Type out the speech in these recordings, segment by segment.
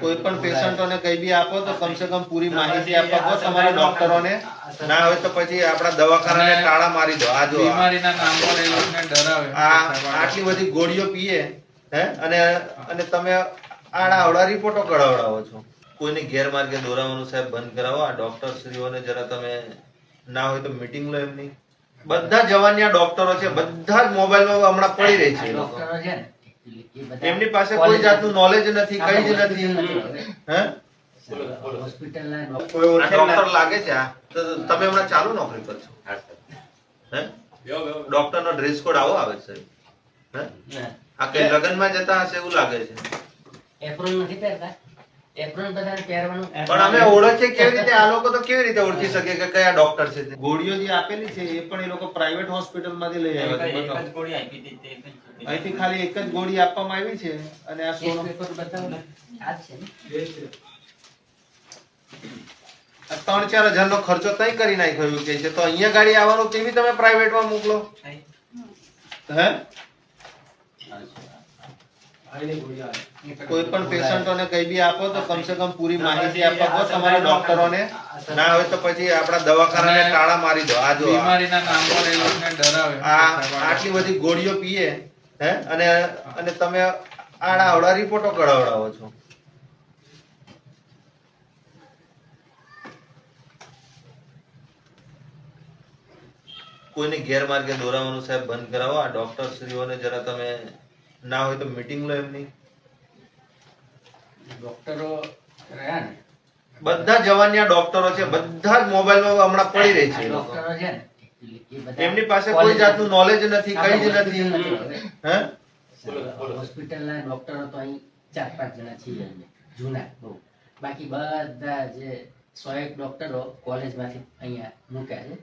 કોઈ પણ પેશન્ટોને કઈ બી આપો તો કમસે કમ પૂરી માહિતી આપો તમારા ડોક્ટરોને ના હોય તો પછી આપણા દવાખાનાને અને તાળા મારી દો આ જો બીમારીના નામ પર એ લોકોને ડરાવે. આ આટલી બધી ગોળીઓ પીએ હે? અને અને તમે આડા અવડા રિપોર્ટો કઢાવડાવો છો. કોઈને ગેરમાર્ગે દોરાવાનું સાહેબ બંધ કરાવો આ ડોક્ટર શ્રીઓને જરા તમે ના હોય તો મીટિંગ લો એમની. બધા જવાનિયા ડોક્ટરો છે બધા જ મોબાઈલમાં હમણાં પડી રહી છે ડોક્ટરો છે એમની પાસે કોઈ જાતનું નોલેજ નથી કઈ જ નથી. હે હોસ્પિટલના કોઈ ડોક્ટર લાગે છે આ તો તમે હમણાં ચાલુ નોકરી પર છો. હે ડોક્ટર નો ડ્રેસ કોડ આવો આવે છે. હે? આ કે લગ્નમાં જતા હશે એવું લાગે છે. એપ્રોન નથી પહેરતા? એપ્રોન બધાને પહેરવાનું? પણ અમે ઓળખે કેવી રીતે આ લોકો તો કેવી રીતે ઓળખી શકે કે કયા ડોક્ટર છે તે? ગોળીઓ જે આપેલી છે એ પણ એ લોકો પ્રાઇવેટ હોસ્પિટલમાંથી લઈ આવ્યા છે બતાવો. અહીંથી ખાલી એક જ ગોળી આપવામાં આવી છે અને આ સોનો. પેપર બતાવો ને. આ છે ને? ત્રણ ચાર હજાર નો ખર્ચો તઈ કરી નાખ્યો કે છે. તો અહીંયા ગાડી આવવાનું કેવી તમે પ્રાઇવેટમાં મોકલો? હે? કોઈ પણ પેશન્ટોને કઈ બી આપો તો કમસે કમ પૂરી માહિતી આપો. તમારા ડોક્ટરોને. ના હોય તો પછી આપણા દવાખાનાને તાળા મારી દો. આ જો બીમારીના નામ પર એ લોકોને ડરાવે. આ આટલી બધી ગોળીઓ પીએ હે? અને અને તમે આડા અવડા રિપોર્ટો કઢાવડાવો છો. કોઈને ગેરમાર્ગે દોરાવાનું સાહેબ બંધ કરાવો. આ ડોક્ટર શ્રીઓને જરા તમે ના હોય તો મીટિંગ લો એમની ડોક્ટરો રહ્યા ને? બધા જવાનિયા ડોક્ટરો છે બધા જ મોબાઈલમાં હમણાં પડી રહી છે. ડોક્ટરો છે ને? એમની પાસે કોઈ જાતનું નોલેજ નથી કઈ જ નથી. હે? હોસ્પિટલના ડોક્ટરો તો અહીં ચાર પાંચ જણા છે જૂના બહુ. બાકી બધા જે સો એક ડોક્ટરો કોલેજમાંથી અહીંયા મૂક્યા છે.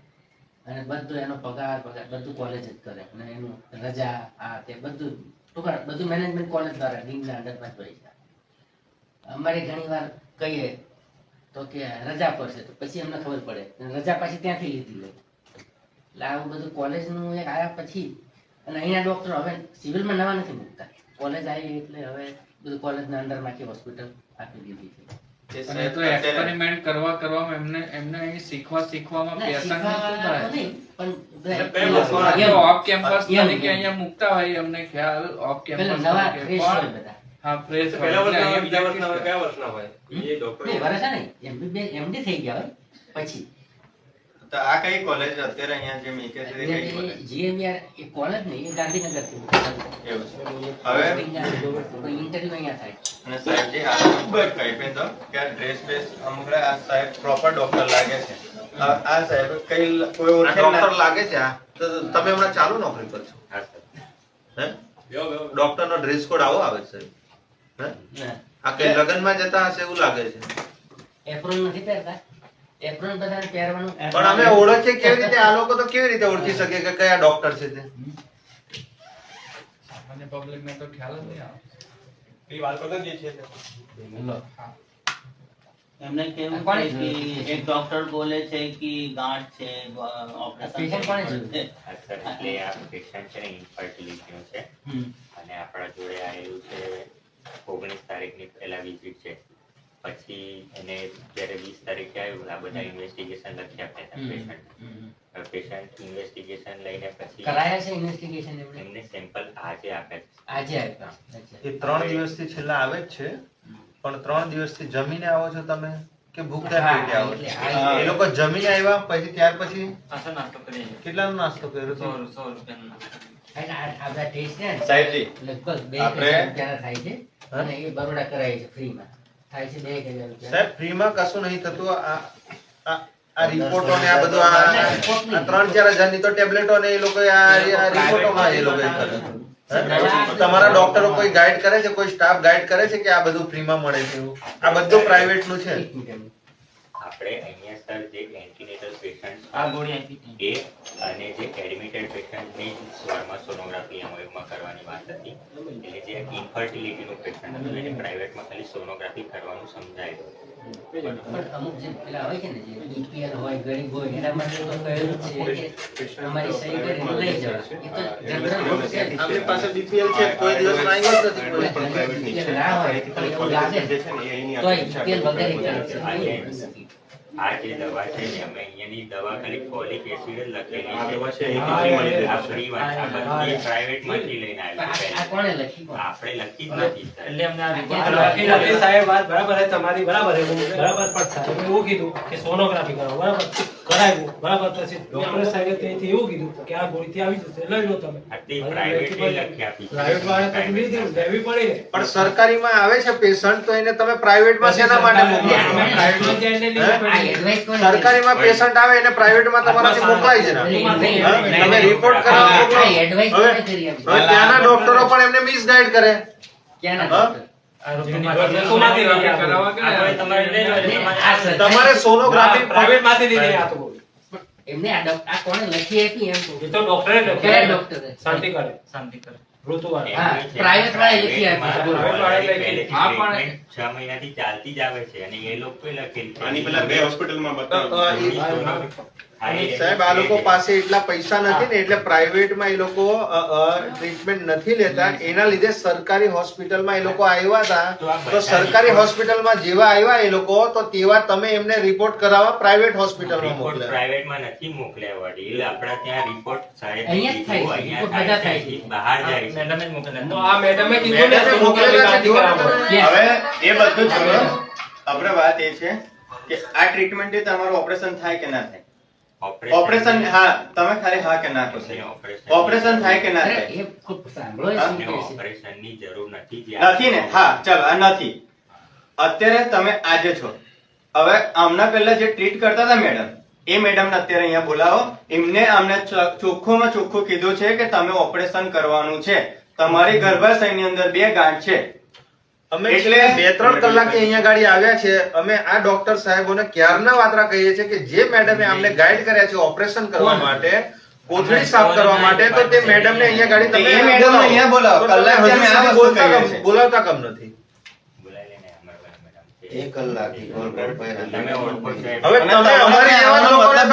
અને બધું એનો પગાર પગાર બધું કોલેજ જ કરે. અને એનું રજા આ તે બધું ટૂંકા બધું મેનેજમેન્ટ કોલેજ દ્વારા ડીનના અંડરમાં જ હોય અમારે ઘણીવાર કહીએ તો કે રજા પડશે, તો પછી અમને ખબર પડે. રજા પાછી ત્યાંથી લીધી હોય. એટલે આવું બધું કોલેજનું એક આવ્યા પછી, અને અહીંના ડૉક્ટરો હવે સિવિલમાં નવા નથી મૂકતા. કોલેજ આવી એટલે હવે બધું કોલેજના અંડરમાંથી હોસ્પિટલ આપી દીધી છે. એ તો એક્સપેરિમેન્ટ કરવા કરવામાં એમને એમને અહીં શીખવા શીખવામાં પેશન શીખવા તો નહીં, પણ એટલે પેલા પેલા ઓફ કેમ્પસ તરીકે અહીંયા મૂકતા હોય અમને ખ્યાલ ઓફ કેમ્પસ હા ફ્રેશ પહેલા વર્ષના બીજા વર્ષના કયા વર્ષના હોય? એ ડોક્ટર નહીં, વરસ નહીં MBBS થઈ ગયા હોય પછી. તો આ કઈ કોલેજ અત્યારે અહીંયા જે મેકે છે કઈ કોલેજ જીએમઆર એ કોલેજ નહીં એ ગાંધીનગરથી એવું હવે? ઇન્ટરવ્યુ અહીંયા થાય. અને સાહેબજી આ કહી પે તો કે ડ્રેસ બેસ અમુક આ સાહેબ પ્રોપર ડોક્ટર લાગે છે. આ સાહેબ કઈ કોઈ ઓળખે ડોક્ટર લાગે છે આ તો તમે હમણાં ચાલુ નોકરી પર છો. હે. ડોક્ટર નો ડ્રેસ કોડ આવો આવે છે હે? ના. આ કઈ લગ્નમાં જતા હશે એવું લાગે છે? એપ્રોન નથી પહેરતા? એપ્રોન બધાને પહેરવાનું. પણ અમે ઓળખે કેવી રીતે આ લોકો તો કેવી રીતે ઓળખી શકે કે કયા ડોક્ટર છે તે? સામાન્ય પબ્લિક ને તો ખ્યાલ જ નહીં આવે. એ વાત પર જ એટલે. એમને કેવું પણ કે એક ડોક્ટર બોલે છે કે ગાંઠ છે Patient કોણે છે? ઓપરેશન એટલે આ પેશન્ટ છે ને ઇન્ફર્ટિલિટીનું છે. અને આપણા જોડે આવેલું છે ઓગણીસ તારીખની પહેલા વિઝિટ છે. પછી એને જ્યારે વીસ તારીખે આવ્યું આ બધા ઇન્વેસ્ટિગેશન લખી આપ્યા હતા પેશન્ટ પેશન્ટ ઇન્વેસ્ટિગેશન લઈને પછી કરાયા છે ઇન્વેસ્ટિગેશન એમને? સેમ્પલ આજે આપ્યા છે. આજે આપ્યા. એ ત્રણ દિવસથી છેલ્લા આવે જ છે પણ ત્રણ દિવસથી જમીને આવો છો તમે કે ભૂખ્યા હા, પેટે આવો એ લોકો જમીને આવ્યા પછી ત્યાર પછી આસો નાસ્તો કરી કેટલાનો નાસ્તો કર્યો સો સો રૂપિયાનો સાહેબજી લગભગ બે થાય છે. અને એ બરોડા કરાય છે ફ્રીમાં. થાય છે બે હજાર રૂપિયા સાહેબ ફ્રીમાં કશું નહીં થતું. આ રિપોર્ટો ને આ બધું આ ત્રણ ચાર હજારની તો ટેબ્લેટો ને એ લોકો આ એ લોકો? તમારા ડોક્ટરો કોઈ ગાઈડ કરે છે? કોઈ સ્ટાફ ગાઈડ કરે છે કે આ બધું ફ્રીમાં મળે છે? આ બધું પ્રાઇવેટનું છે. આપણે અહીંયા સર જે એન્ટીનેટલ પેશન્ટ. એ અને જે એડમિટેડ પેશન્ટની સ્વરમાં સોનોગ્રાફી એમાં કરવાની વાત હતી. એટલે જે ઇન્ફર્ટિલિટીનું પેશન્ટ હતું એને પ્રાઇવેટમાં ખાલી સોનોગ્રાફી કરવાનું સમજાયું. અમુક જે પેલા હોય છે ને જે BPL હોય ગરીબ હોય એના માટે તો કહેલું છે કે અમારી સહી કરીને લઈ જવા. એ તો general છે આપણી પાસે બીપીએલ છે કોઈ દિવસ આવ્યો જ નથી કોઈ. BPL ના હોય તો એવું લાગે. ને. તોય BPL વગર એ છે. આ જે દવા છે ને અમે અહીંયાની દવા ખાલી ફોલિક એસિડ જ લખેલી છે. આ વાત આ બધી માંથી લઈને? આપણે લખી જ નથી સાહેબ. એટલે અમને આ report આ કરવા લખી નથી. સાહેબ વાત બરાબર છે તમારી બરાબર છે બરાબર પણ સાહેબ. એવું કીધું કે સોનોગ્રાફી કરાવો બરાબર? કરાવ્યું બરાબર પછી ડોક્ટર સાહેબે ત્યાંથી એવું કીધું કે આ ગોળીથી આવી જશે લઈ લો તમે. પ્રાઇવેટ વાળા લીધી લેવી પડે. પણ સરકારીમાં આવે છે પેશન્ટ તો એને તમે પ્રાઇવેટમાં શેના માટે મોકલો? પ્રાઇવેટમાં જઈને આ સરકારીમાં પેશન્ટ આવે એને પ્રાઇવેટમાં તમારાથી મોકલાય છે? તમે રિપોર્ટ કરાવવા મોકલો. આ advice હવે કોણે કરી આપી? હવે ત્યાંના ડોક્ટરો પણ એમને મિસગાઈડ કરે. આ આ તમારે આ સોનોગ્રાફી પ્રાઇવેટમાંથી લીધી આ તો એમને આ કોણે લખી આપી એમ તો? ડોક્ટરે એ? શાંતિ કરે શાંતિ કરો private વાળાએ લખી પણ- છ મહિનાથી ચાલતી જ આવે છે. અને એ લોકો લખેલી પેલા બે હોસ્પિટલમાં માં બતાવ્યું. સાહેબ આ લોકો પાસે એટલા પૈસા નથી ને એટલે પ્રાઇવેટમાં એ લોકો ટ્રીટમેન્ટ નથી લેતા. એના લીધે સરકારી હોસ્પિટલમાં એ લોકો આવ્યા હતા. તો સરકારી હોસ્પિટલમાં જેવા આવ્યા એ લોકો તો તેવા તમે એમને રિપોર્ટ કરાવવા પ્રાઇવેટ હોસ્પિટલમાં મોકલ્યા. પ્રાઇવેટમાં નથી મોકલ્યા વડીલ. આપણા ત્યાં રિપોર્ટ અહીંયા થાય છે. બહાર જાય છે. મેડમે જ મોકલે તો આ મેડમે કીધું ને મોકલેલા છે. હવે એ બધું આપણે વાત એ છે કે આ ટ્રીટમેન્ટથી તમારું ઓપરેશન થાય કે ના થાય? ઓપરેશન હા તમે ખાલી હા કે ના કહો. ઓપરેશન થાય કે ના થાય? એ ખૂબ સાંભળો એ શું કહે જરૂર નથી નથી ને? હા ચાલો આ નથી. અત્યારે તમે આજે છો. હવે આમના પહેલા જે ટ્રીટ કરતા હતા મેડમ એ મેડમ અત્યારે અહીંયા બોલાવો. એમને અમને ચોખ્ખુંમાં ચોખ્ખું કીધું છે કે તમે ઓપરેશન કરવાનું છે. તમારી ગર્ભાશયની અંદર બે ગાંઠ છે. અમે એટલે- બે ત્રણ કલાક અહીંયા ગાડી આવ્યા છે. અમે આ ડોક્ટર સાહેબોને ક્યારના વાતરા કહીએ છીએ કે જે મેડમે અમને ગાઈડ કર્યા છે ઓપરેશન કરવા માટે કોથળી સાફ કરવા માટે તો તે મેડમને અહીંયા ગાડી તમે મેડમ અહીંયા બોલાવો. કલાક હજુ આ વસ્તુ બોલાવતા કમ નથી. એક. હવે તમે અમારી લોકોને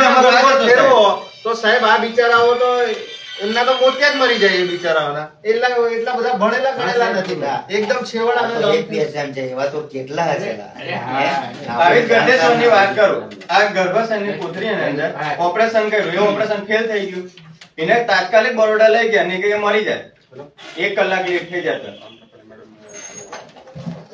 ફેરવો, તો સાહેબ આ બિચારાઓ તો એમના તો મોતિયા જ મરી જાય એ બિચારાઓના. એટલા એટલા બધા ભણેલા ગણેલા નથી એકદમ છેવાડાના તો એક ગામથી. છે એવા તો કેટલા હા. આવી ગઢેશ્વરની વાત કરું. આ ગર્ભાશયની પુત્રીની અંદર ઓપરેશન કર્યું. એ ઓપરેશન ફેલ થઈ ગયું. એને તાત્કાલિક બરોડા લઈ ગયા. ને કે મરી જાય. એક કલાક લેટ થઈ જતો.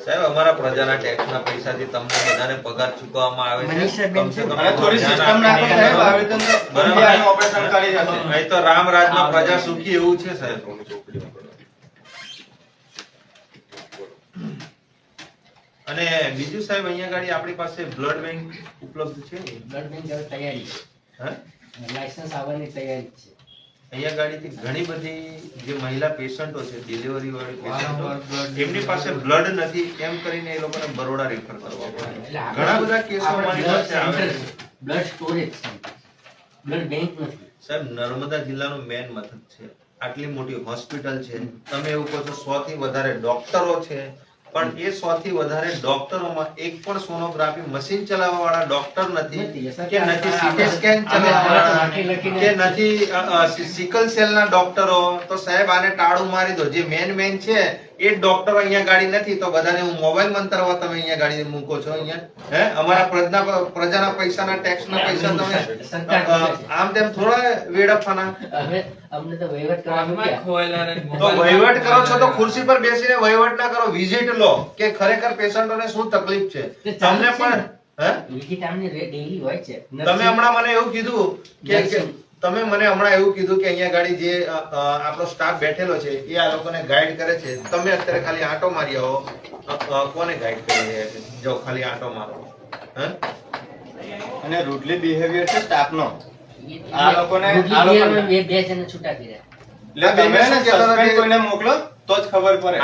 સાહેબ અમારા પ્રજાના ટેક્સના પૈસાથી તમને બધાને પગાર ચૂકવવામાં આવે છે મનીષાબેન કમસે કમ અને થોડી સિસ્ટમ નાખો સાહેબ આવી બરાબર. ઓપરેશન કરી જશે અહીં તો રામ રાજમાં પ્રજા સુખી એવું છે સાહેબ અને બીજું સાહેબ અહીંયા ગાડી આપણી પાસે બ્લડ બેંક ઉપલબ્ધ છે ને? બેંક તૈયારી છે. હે? લાયસન્સ આવવાની તૈયારી છે અહીંયા ગાડીથી ઘણી બધી જે મહિલા પેશન્ટો છે ડિલિવરી વાળી પેશન્ટો એમની પાસે બ્લડ નથી એમ કરીને એ લોકોને બરોડા રેફર કરવા પડે ઘણા બધા કેસો બ્લડ અમારી પાસે આવે center. blood bank નથી. સાહેબ નર્મદા જિલ્લાનું મેન મથક છે. આટલી મોટી હોસ્પિટલ છે. તમે એવું કહો છો સો થી વધારે ડોક્ટરો છે. પણ એ સો થી વધારે ડોક્ટરોમાં એક પણ સોનોગ્રાફી મશીન ચલાવવા વાળા ડોક્ટર નથી. કે નથી સીટી સ્કેન ચલાવવા કે નથી સિકલ સેલ ના ડોક્ટરો તો સાહેબ આને ટાળું મારી દો જે મેન મેન છે એ ડોક્ટર અહીંયા ગાડી નથી તો બધાને હું મોબાઈલ મંતરવા તમે અહીંયા ગાડી મૂકો છો અહીંયા હે અમારા પ્રજના પ્રજાના પૈસાના ટેક્સના પૈસા તમે આમ તેમ થોડા વેડફવાના અમને તો વહીવટ કરવા આમાં મૂક્યા. ખોવાયેલા રહે. તો વહીવટ કરો છો તો ખુરશી પર બેસીને વહીવટ ના કરો વિઝિટ લો કે ખરેખર પેશન્ટોને શું તકલીફ છે તમને પણ? હે વિઝિટ આમની રે- હોય છે તમે હમણાં મને એવું કીધું કે. તમે મને હમણાં એવું કીધું કે અહીંયા ગાડી જે આપણો સ્ટાફ બેઠેલો છે એ આ લોકોને ગાઈડ કરે છે. તમે અત્યારે ખાલી આંટો મારી આવો. કોને ગાઈડ કરી રહ્યા છે? જો ખાલી આંટો મારો. હે? અને રૂડલી બિહેવિયર છે સ્ટાફનો આ લોકોને- આ લોકોને- બે બે જણને છૂટા કર્યા એટલે તમે કોઈને મોકલો તો જ ખબર પડે.